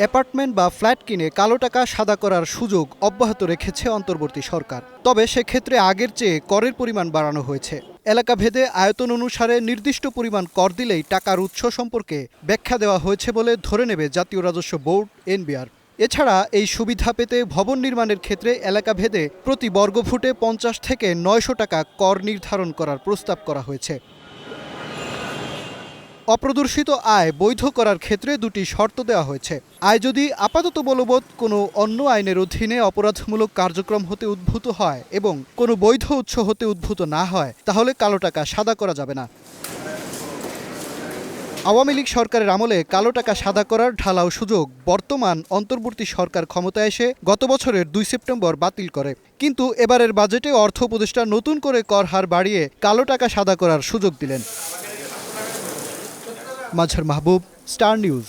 Apartment বা flat কিনে কালো টাকা সাদা করার সুযোগ অব্যাহত রেখেছে অন্তর্বর্তী সরকার। তবে সেক্ষেত্রে আগের চেয়ে করের পরিমাণ বাড়ানো হয়েছে। এলাকা ভেদে আয়তন অনুসারে নির্দিষ্ট পরিমাণ কর দিলেই টাকার উৎস সম্পর্কে ব্যাখ্যা দেওয়া হয়েছে বলে ধরে নেবে জাতীয় রাজস্ব বোর্ড, এনবিআর। এছাড়া এই সুবিধা পেতে ভবন নির্মাণের ক্ষেত্রে এলাকা ভেদে প্রতি বর্গফুটে পঞ্চাশ থেকে নয়শো টাকা কর নির্ধারণ করার প্রস্তাব করা হয়েছে। অপ্রদর্শিত আয় বৈধ করার ক্ষেত্রে দুটি শর্ত দেওয়া হয়েছে। আয় যদি আপাতত বলবৎ কোনো অন্য আইনের অধীনে অপরাধমূলক কার্যক্রম হতে উদ্ভূত হয় এবং কোনো বৈধ উৎস হতে উদ্ভূত না হয়, তাহলে কালো টাকা সাদা করা যাবে না। আওয়ামী লীগ সরকারের আমলে কালো টাকা সাদা করার ঢালাও সুযোগ বর্তমান অন্তর্বর্তী সরকার ক্ষমতায় এসে গত বছরের দুই সেপ্টেম্বর বাতিল করে। কিন্তু এবারের বাজেটে অর্থ উপদেষ্টা নতুন করে কর হার বাড়িয়ে কালো টাকা সাদা করার সুযোগ দিলেন। মাঝার মাহবুব স্টার নিউজ।